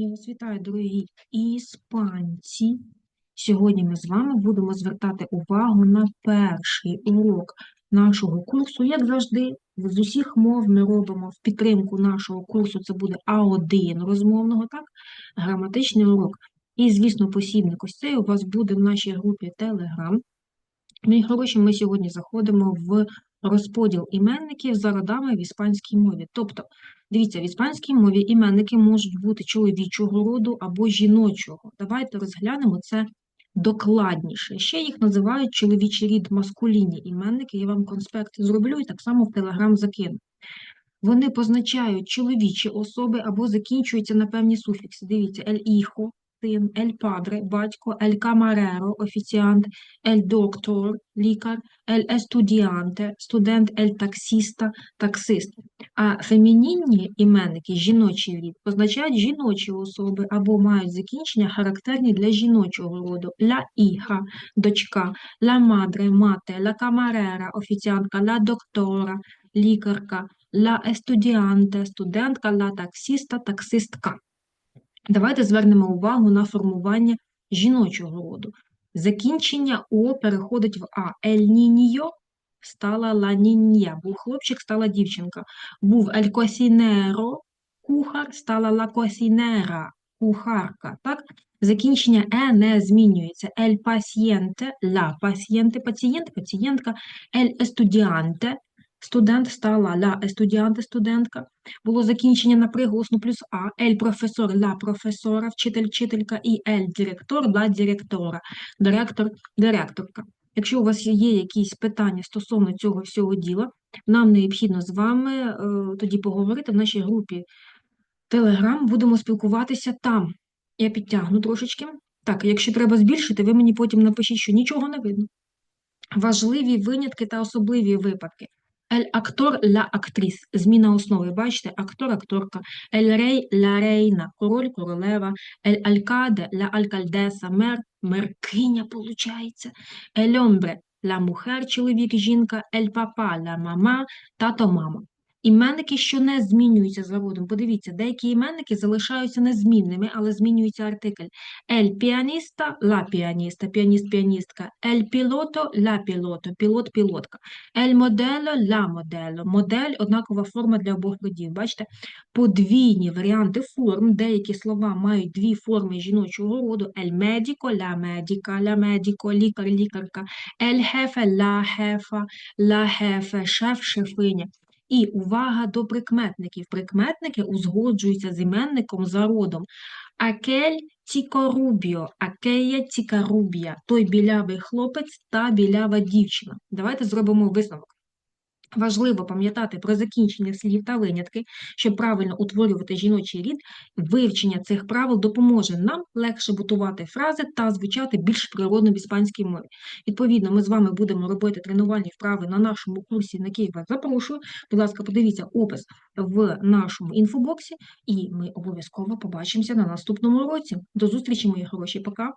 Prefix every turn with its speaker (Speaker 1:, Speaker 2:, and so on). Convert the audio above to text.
Speaker 1: Я вас вітаю, дорогі іспанці. Сьогодні ми з вами будемо звертати увагу на перший урок нашого курсу. Як завжди, з усіх мов ми робимо в підтримку нашого курсу. Це буде А1 розмовного, так? Граматичний урок. І, звісно, посібник ось цей у вас буде в нашій групі Telegram. Мої хороші, ми сьогодні заходимо в розподіл іменників за родами в іспанській мові. Тобто, дивіться, в іспанській мові іменники можуть бути чоловічого роду або жіночого. Давайте розглянемо це докладніше. Ще їх називають чоловічий рід маскулінні іменники. Я вам конспект зроблю і так само в Телеграм закину. Вони позначають чоловічі особи або закінчуються на певні суфікси. Дивіться, ель іхо, син, ель падре, батько, ель камареро, офіціант, ель доктор, лікар, ель естудіанте, студент, ель таксіста, таксист. А фемінінні іменники, жіночий рід, позначають жіночі особи або мають закінчення характерні для жіночого роду. Ля іха, дочка, ла мадре, мати, ла камарера, офіціантка, ла доктора, лікарка, ла естудіанте, студентка, ла таксіста, таксистка. Давайте звернемо увагу на формування жіночого роду. Закінчення О переходить в А. Ель ніньо стала ла нінья. Був хлопчик, стала дівчинка. Був ель косінеро, кухар, стала ла косінера, кухарка. Так? Закінчення Е не змінюється. Ель пасієнте, ла пасієнте, пацієнт, пацієнтка, ель естудіанте, студент стала ла естудіанте, студентка. Було закінчення на приголосну плюс А, ель професор, ла професора, вчитель, вчителька, і ель директор, ла директора, директор, директорка. Якщо у вас є якісь питання стосовно цього всього діла, нам необхідно з вами е, тоді поговорити в нашій групі Telegram, будемо спілкуватися там. Я підтягну трошечки. Так, якщо треба збільшити, ви мені потім напишіть, що нічого не видно. Важливі винятки та особливі випадки. Ель актор ля актріс. Зміна основи. Бачите, актор, акторка. Ель рей ля рейна. Король, королева. Ель алькаде ля алькальдеса. Мер, меркиня, получається. Ель омбре ля мухер, чоловік, жінка. Ель папа ля мама, тато, мама. Іменники, що не змінюються з родом. Подивіться, деякі іменники залишаються незмінними, але змінюється артикль. Ель піаніста, ла піаніста, піаніст, піаністка. Ель пілото, ла пілото, пілот, пілотка. Ель модело, ла модело. Модель однакова форма для обох родів. Бачите? Подвійні варіанти форм. Деякі слова мають дві форми жіночого роду. Ель медіко, ла медіка, ла медіко, лікар, лікарка. Ель хефе, ла хефа, ла хефе, шеф, шефиня. І увага до прикметників. Прикметники узгоджуються з іменником за родом. Акель тікорубіо, акея цікарубія, той білявий хлопець та білява дівчина. Давайте зробимо висновок. Важливо пам'ятати про закінчення слів та винятки, щоб правильно утворювати жіночий рід. Вивчення цих правил допоможе нам легше будувати фрази та звучати більш природно в іспанській мові. Відповідно, ми з вами будемо робити тренувальні вправи на нашому курсі, на який вас запрошую. Будь ласка, подивіться опис в нашому інфобоксі, і ми обов'язково побачимося на наступному уроці. До зустрічі, мої хороші, пока!